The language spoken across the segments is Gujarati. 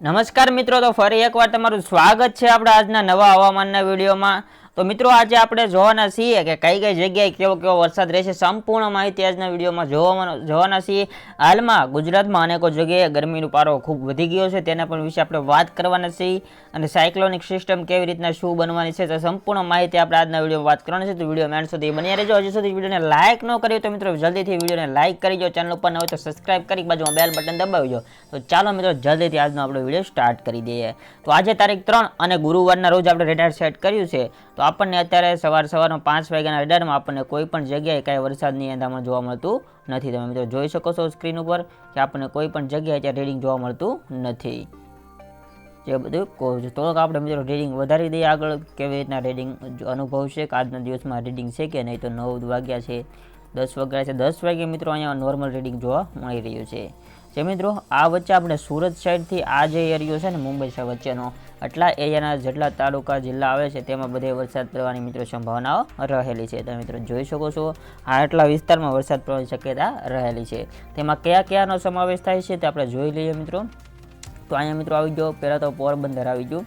નમસ્કાર મિત્રો તો ફરી એકવાર તમારું સ્વાગત છે આપણા આજના નવા હવામાનના વિડીયોમાં. તો મિત્રો આજે આપણે જોવાના છીએ કે કઈ કઈ જગ્યાએ કેવો કેવો વરસાદ રહેશે. સંપૂર્ણ માહિતી આજના વિડીયોમાં જોવા જોવાના છીએ. હાલમાં ગુજરાતમાં અનેકો જગ્યાએ ગરમીનો પારો ખૂબ વધી ગયો છે. તેના પણ વિશે આપણે વાત કરવાના છીએ. અને સાયક્લોનિક સિસ્ટમ કેવી રીતના શું બનવાની છે તો સંપૂર્ણ માહિતી આપણે આજના વિડીયોમાં વાત કરવાની છે. તો વીડિયો મેન્ડ સુધી બની રહેજો. હજી સુધી વિડીયોને લાઇક ન કર્યો તો મિત્રો જલ્દીથી વિડીયોને લાઇક કરી દો. ચેનલ ઉપર ન હોય તો સબસ્ક્રાઇબ કરી બાજુમાં બેલ બટન દબાવી દો. તો ચાલો મિત્રો જલ્દીથી આજનો આપણો વીડિયો સ્ટાર્ટ કરી દઈએ. તો આજે તારીખ ત્રણ અને ગુરુવારના રોજ આપણે રેડાર સેટ કર્યું છે. તો આપણને અત્યારે સવાર સવારમાં પાંચ વાગ્યાના રેડારમાં આપણને કોઈ પણ જગ્યાએ કાંઈ વરસાદની અંધામણ જોવા મળતું નથી. તમે મિત્રો જોઈ શકો છો સ્ક્રીન ઉપર કે આપણને કોઈ પણ જગ્યાએ અત્યારે રીડિંગ જોવા મળતું નથી. જે બધું થોડોક આપણે મિત્રો રીડિંગ વધારી દઈએ આગળ કેવી રીતના રીડિંગ અનુભવ છે કે આજના દિવસમાં રીડિંગ છે કે નહીં. તો નવ વાગ્યા છે, દસ વાગ્યા છે. દસ વાગે મિત્રો અહીંયા નોર્મલ રીડિંગ જોવા મળી રહ્યું છે. જે મિત્રો આ વચ્ચે આપણે સુરત સાઈડથી આ જે એરિયો છે ને મુંબઈ વચ્ચેનો આટલા એરિયાના જેટલા તાલુકા, જિલ્લા આવે છે, તેમાં બધે વરસાદ પડવાની મિત્રો સંભાવનાઓ રહેલી છે. તમે મિત્રો જોઈ શકો છો, આ આટલા વિસ્તારમાં વરસાદ પડવાની શક્યતા રહેલી છે. તેમાં કયા કયાનો સમાવેશ થાય છે તે આપણે જોઈ લઈએ મિત્રો. તો અહીંયા મિત્રો આવી ગયો, પહેલાં તો પોરબંદર આવી ગયું.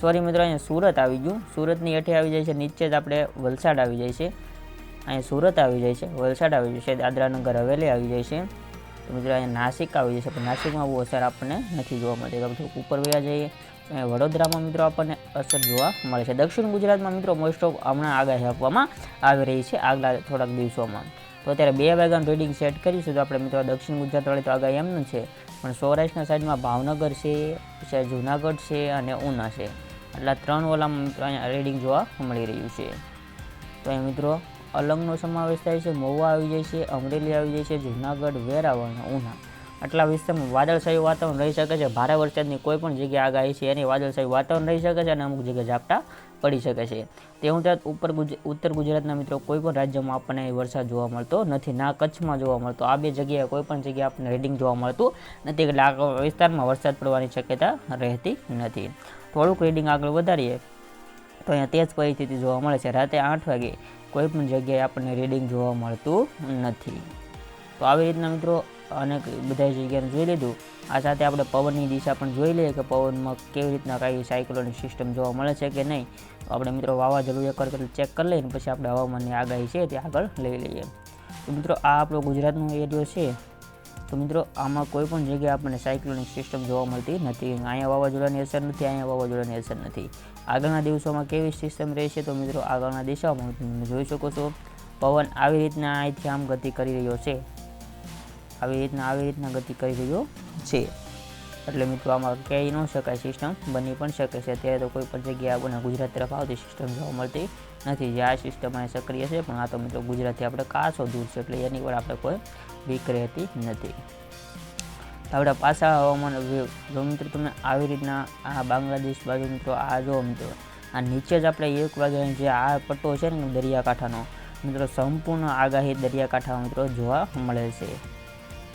સોરી મિત્રો, અહીંયા સુરત આવી ગયું. સુરતની હેઠે આવી જાય છે, નીચે જ આપણે વલસાડ આવી જાય છે. અહીંયા સુરત આવી જાય છે, વલસાડ આવી જાય છે દાદરાનગર હવેલી આવી જાય છે. મિત્રો અહીંયા નાસિક આવી જાય છે, પણ નાસિકમાં બહુ અસર આપણને નથી જોવા મળતી. તો ઉપર વયા જઈએ વડોદરામાં મિત્રો આપણને અસર જોવા મળે છે. દક્ષિણ ગુજરાતમાં મિત્રો મોસ્ટ ઓફ હમણાં આગાહી આપવામાં આવી રહી છે. આગલા થોડાક દિવસોમાં. તો અત્યારે બે વાગ્યાનું રીડિંગ સેટ કરીશું. તો આપણે મિત્રો દક્ષિણ ગુજરાત વાળી તો આગાહી એમનું છે. પણ સૌરાષ્ટ્રના સાઈડમાં ભાવનગર છે, પછી જુનાગઢ છે અને ઉના છે. એટલે ત્રણ ઓલામાં મિત્રો અહીંયા રીડિંગ જોવા મળી રહ્યું છે. તો અહીં મિત્રો અલંગનો સમાવેશ થાય છે. મહુવા આવી જાય છે, અમરેલી આવી જાય છે, જુનાગઢ, વેરાવળ ઉના. આટલા વિસ્તારમાં વાદળછાયું વાતાવરણ રહી શકે છે. ભારે વરસાદની કોઈ પણ જગ્યાએ આગાહી છે. એની વાદળછાયું વાતાવરણ રહી શકે છે અને અમુક જગ્યાએ ઝાપટા પડી શકે છે. તે ઉપરાંત ઉપર ઉત્તર ગુજરાતના મિત્રો કોઈ પણ રાજ્યમાં આપણને વરસાદ જોવા મળતો નથી. ના કચ્છમાં જોવા મળતો. આ બે જગ્યાએ કોઈ પણ જગ્યાએ આપણને રેડિંગ જોવા મળતું નથી. એટલે આ વિસ્તારમાં વરસાદ પડવાની શક્યતા રહેતી નથી. થોડુંક રીડિંગ આગળ વધારીએ તો અહીંયા તે જ પરિસ્થિતિ જોવા મળે છે. રાતે આઠ વાગે કોઈ પણ જગ્યાએ આપણને રીડિંગ જોવા મળતું નથી. તો આવી રીતના મિત્રો અનેક બધા જગ્યાને જોઈ લીધું. આ સાથે આપણે પવનની દિશા પણ જોઈ લઈએ કે પવનમાં કેવી રીતના કઈ સાયક્લોનિક સિસ્ટમ જોવા મળે છે કે નહીં. આપણે મિત્રો વાવાઝોડું એકવાર ચેક કરી લઈએ પછી આપણે હવામાનની આગાહી છે તે આગળ લઈ લઈએ. તો મિત્રો આ આપણો ગુજરાતનો એરિયો છે. તો મિત્રો આમાં કોઈ પણ જગ્યાએ આપણને સાયક્લોનિક સિસ્ટમ જોવા મળતી નથી. અહીંયા વાવાઝોડાની અસર નથી, અહીંયા વાવાઝોડાની અસર નથી. આગળના દિવસોમાં કેવી સિસ્ટમ રહેશે તો મિત્રો આગળના દિશાઓમાં તમે જોઈ શકો છો. પવન આવી રીતના અહીંથી આમ ગતિ કરી રહ્યો છે. આવી રીતના આવી રીતના ગતિ કરી રહ્યો છે. એટલે મિત્રો, આમાં કહી ન શકાય સિસ્ટમ બની પણ શકે છે. અત્યારે તો કોઈ પણ જગ્યાએ આપણને ગુજરાત તરફ આવતી સિસ્ટમ જોવા મળતી નથી. જે આ સિસ્ટમ અહીં સક્રિય છે, પણ આ તો મિત્રો ગુજરાતથી આપણે કાસો દૂર છે, એટલે એની પર આપણે કોઈ વીક રહેતી નથી. આપણે પાછા હવામાન જો મિત્રો તમે આવી રીતના આ બાંગ્લાદેશ બાજુ મિત્રો, આ જો મિત્રો, આ નીચે જ આપણે એક વાગે જે આ પટ્ટો છે ને દરિયાકાંઠાનો, મિત્રો, સંપૂર્ણ આગાહી દરિયાકાંઠા મિત્રો જોવા મળે છે.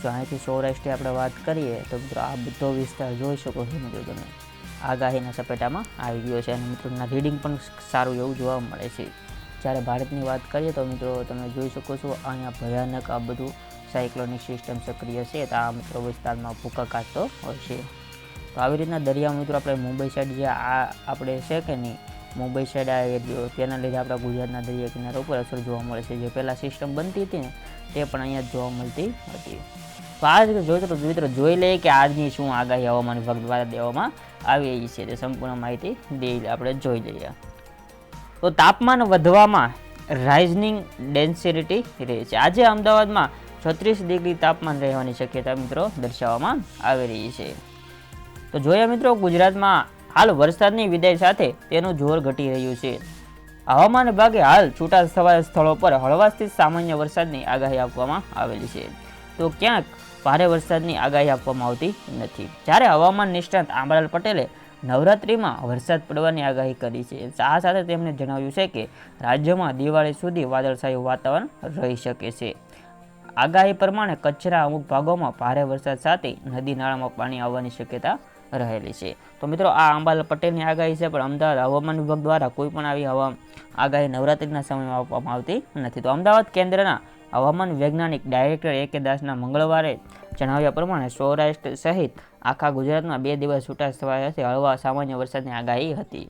જો અહીંથી સૌરાષ્ટ્રની આપણે વાત કરીએ તો મિત્રો આ બધો વિસ્તાર જોઈ શકો છો મિત્રો તમે. આગાહીના સપેટામાં આવી ગયો છે અને મિત્રોના રીડિંગ પણ સારું એવું જોવા મળે છે. જ્યારે ભારતની વાત કરીએ તો મિત્રો તમે જોઈ શકો છો અહીંયા ભયાનક આ બધું સાયક્લોનિક સિસ્ટમ સક્રિય છે તો આ મિત્રો વિસ્તારમાં ભૂકા કાઢતો હોય છે. તો આવી રીતના દરિયા મિત્રો આપણે મુંબઈ સાઈડ જે આ આપણે છે કે નહીં મુંબઈ સાઈડ આ તેના લીધે આપણા ગુજરાતના દરિયા કિનારા ઉપર અસર જોવા મળે છે. જે પહેલાં સિસ્ટમ બનતી હતી ને, તે પણ અહીંયા જોવા મળતી હતી. તો આ જ જોઈ તો મિત્રો, જોઈ લઈએ કે આજની શું આગાહી હવામાન વિભાગ દ્વારા દેવામાં આવી રહી છે. તે સંપૂર્ણ માહિતી દે આપણે જોઈ લઈએ. તો તાપમાન વધવામાં રાઇઝનિંગ ડેન્સિટી રહે છે. આજે અમદાવાદમાં છત્રીસ ડિગ્રી તાપમાન રહેવાની શક્યતા મિત્રો દર્શાવવામાં આવી રહી છે. તો જોયા મિત્રો, ગુજરાતમાં હાલ વરસાદની વિદાય સાથે તેનું જોર ઘટી રહ્યું છે. હવામાન વિભાગે હાલ છૂટા છવાયા સ્થળો પર હળવાશથી સામાન્ય વરસાદની આગાહી આપવામાં આવેલી છે. તો ક્યાંક ભારે વરસાદની આગાહી આપવામાં આવતી નથી. જ્યારે હવામાન નિષ્ણાત આંબાલાલ પટેલે નવરાત્રિમાં વરસાદ પડવાની આગાહી કરી છે. આ સાથે તેમણે જણાવ્યું છે કે રાજ્યમાં દિવાળી સુધી વાદળછાયું વાતાવરણ રહી શકે છે. આગાહી પ્રમાણે કચ્છના અમુક ભાગોમાં ભારે વરસાદ સાથે નદી નાળામાં પાણી આવવાની શક્યતા રહેલી છે. તો મિત્રો, આ અંબાલાલ પટેલની આગાહી છે, પણ અમદાવાદ હવામાન વિભાગ દ્વારા કોઈ પણ આવી હવા, આગાહી નવરાત્રિના સમયમાં આપવામાં આવતી નથી. તો અમદાવાદ કેન્દ્રના હવામાન વૈજ્ઞાનિક ડાયરેક્ટર એ કે દાસના મંગળવારે જણાવ્યા પ્રમાણે સૌરાષ્ટ્ર સહિત આખા ગુજરાતમાં બે દિવસ છૂટા છવાયાથી હળવા સામાન્ય વરસાદની આગાહી હતી.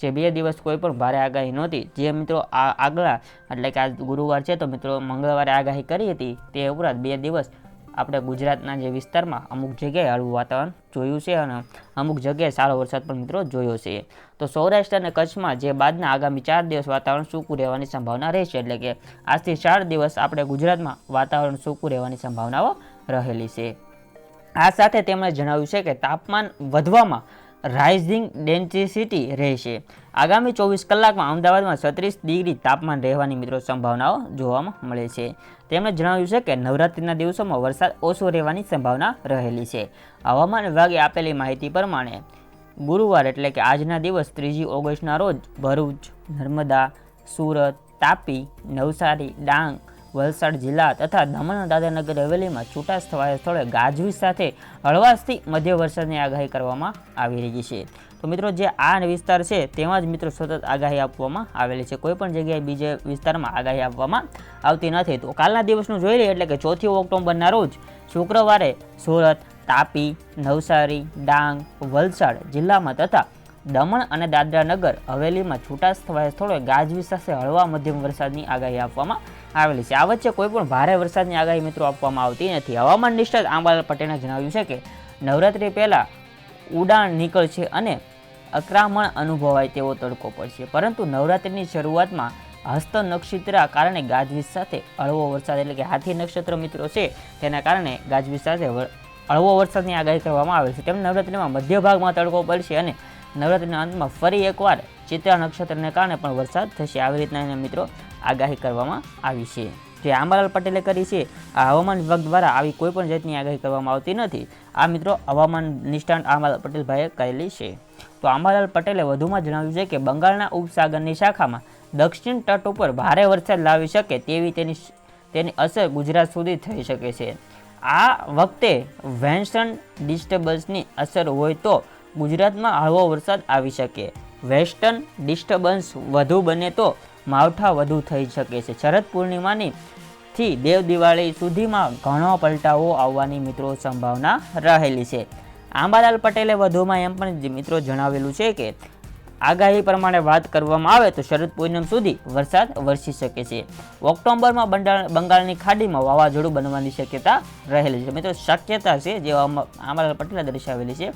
જે બે દિવસ કોઈ પણ ભારે આગાહી નહોતી. જે મિત્રો આ આગલા એટલે કે આજ ગુરુવાર છે, તો મિત્રો મંગળવારે આગાહી કરી હતી, તે ઉપરાંત બે દિવસ આપણે ગુજરાતના જે વિસ્તારમાં અમુક જગ્યાએ હળવું વાતાવરણ જોયું છે અને અમુક જગ્યાએ સારો વરસાદ પણ મિત્રો જોયો છે. તો સૌરાષ્ટ્ર અને કચ્છમાં જે બાદના આગામી ચાર દિવસ વાતાવરણ સૂકું રહેવાની સંભાવના રહેશે એટલે કે આજથી ચાર દિવસ આપણે ગુજરાતમાં વાતાવરણ સૂકું રહેવાની સંભાવનાઓ રહેલી છે. આ સાથે તેમણે જણાવ્યું છે કે તાપમાન વધવામાં રાઇઝિંગ ડેન્સિટી રહેશે. આગામી ચોવીસ કલાકમાં અમદાવાદમાં છત્રીસ ડિગ્રી તાપમાન રહેવાની મિત્રો સંભાવનાઓ જોવામાં મળે છે. તેમણે જણાવ્યું છે કે નવરાત્રિના દિવસોમાં વરસાદ ઓછો રહેવાની સંભાવના રહેલી છે. હવામાન વિભાગે આપેલી માહિતી પ્રમાણે ગુરુવાર એટલે કે આજના દિવસ ત્રીજી ઓગસ્ટના રોજ ભરૂચ, નર્મદા, સુરત, તાપી, નવસારી, ડાંગ, વલસાડ જિલ્લા તથા દમણ દાદાનગર હવેલીમાં છૂટા સ્થળે ગાજવીજ સાથે હળવાશથી મધ્ય વરસાદની આગાહી કરવામાં આવી રહી છે. તો મિત્રો જે આ વિસ્તાર છે, તેમાં જ મિત્રો સતત આગાહી આપવામાં આવેલી છે. કોઈ પણ જગ્યાએ બીજે વિસ્તારમાં આગાહી આપવામાં આવતી નથી. તો કાલના દિવસનું જોઈ લઈએ એટલે કે ચોથી ઓક્ટોબરના રોજ શુક્રવારે સુરત, તાપી, નવસારી, ડાંગ, વલસાડ જિલ્લામાં તથા દમણ અને દાદરાનગર હવેલીમાં છૂટા સ્થળોએ ગાજવીજ સાથે હળવા મધ્યમ વરસાદની આગાહી આપવામાં આવેલી છે. આ વચ્ચે કોઈ પણ ભારે વરસાદની આગાહી મિત્રો આપવામાં આવતી નથી. હવામાન નિષ્ણાત આંબાલાલ પટેલે જણાવ્યું છે કે નવરાત્રી પહેલાં ઉડાણ નીકળશે અને આક્રમણ અનુભવાય તેવો તડકો પડશે. પરંતુ નવરાત્રિની શરૂઆતમાં હસ્ત નક્ષત્રના કારણે ગાજવીજ સાથે હળવો વરસાદ એટલે કે હાથી નક્ષત્ર મિત્રો છે, તેના કારણે ગાજવીજ સાથે અળવો વરસાદની આગાહી કરવામાં આવેલ છે. તેમ નવરાત્રિમાં મધ્ય ભાગમાં તડકો પડશે અને નવરાત્રિના અંતમાં ફરી એકવાર ચિત્રા નક્ષત્રને કારણે પણ વરસાદ થશે. આવી રીતના એને મિત્રો આગાહી કરવામાં આવી છે. જે આંબાલાલ પટેલે કરી છે, આ હવામાન વિભાગ દ્વારા આવી કોઈ પણ જાતની આગાહી કરવામાં આવતી નથી. આ મિત્રો હવામાન નિષ્ણાંત આંબાલાલ પટેલભાઈએ કરેલી છે. તો આંબાલાલ પટેલે વધુમાં જણાવ્યું છે કે બંગાળના ઉપસાગરની શાખામાં દક્ષિણ તટ ઉપર ભારે વરસાદ લાવી શકે તેવી તેની તેની અસર ગુજરાત સુધી થઈ શકે છે. આ વખતે વેન્સન ડિસ્ટર્બન્સની અસર હોય તો ગુજરાતમાં હળવો વરસાદ આવી શકે. વેસ્ટર્ન ડિસ્ટર્બન્સ વધુ બને તો માવઠા વધુ થઈ શકે છે. શરદ પૂર્ણિમાની થી દેવ દિવાળી સુધીમાં ઘણો પલટાવો આવવાની મિત્રો સંભાવના રહેલી છે. આંબાલાલ પટેલે વધુમાં એમ પણ મિત્રો જણાવેલું છે કે, આગાહી પ્રમાણે વાત કરવામાં આવે તો શરદ પૂનમ સુધી વરસાદ વરસી શકે છે. ઓક્ટોબરમાં બંગાળ બંગાળની ખાડીમાં વાવાઝોડું બનવાની શક્યતા રહેલી છે. મિત્રો, શક્યતા છે જે આંબાલાલ પટેલે દર્શાવેલી છે,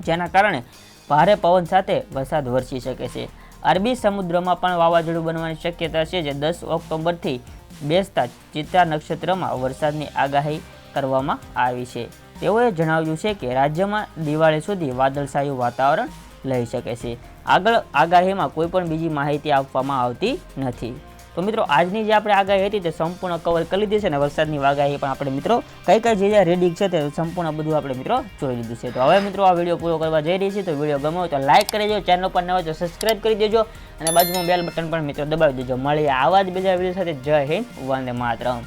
જેના કારણે ભારે પવન સાથે વરસાદ વરસી શકે છે. અરબી સમુદ્રમાં પણ વાવાઝોડું બનવાની શક્યતા છે જે દસ ઓક્ટોબરથી બેસતા ચિત્રા નક્ષત્રમાં વરસાદની આગાહી કરવામાં આવી છે. તેઓએ જણાવ્યું છે કે રાજ્યમાં દિવાળી સુધી વાદળછાયું વાતાવરણ લઈ શકે છે. આગળ આગાહીમાં કોઈ પણ બીજી માહિતી આપવામાં આવતી નથી. તો મિત્રો, આજની જે આપણે આગાહી હતી તે સંપૂર્ણ કવર કરી લીધી છે અને વરસાદની આગાહી પણ આપણે મિત્રો કઈ કઈ જે રેડી છે તે સંપૂર્ણ બધું આપણે મિત્રો જોઈ લીધું છે. તો હવે મિત્રો આ વીડિયો પૂરો કરવા જઈ રહી છે. તો વીડિયો ગમ્યો હોય તો લાઈક કરી દેજો. ચેનલ પર ન હોય તો સબસ્ક્રાઇબ કરી દેજો અને બાજુમાં બેલ બટન પણ મિત્રો દબાવી દેજો. મળીએ આવા જ બીજા વીડિયો સાથે. જય હિન્દ, વંદે માતરમ.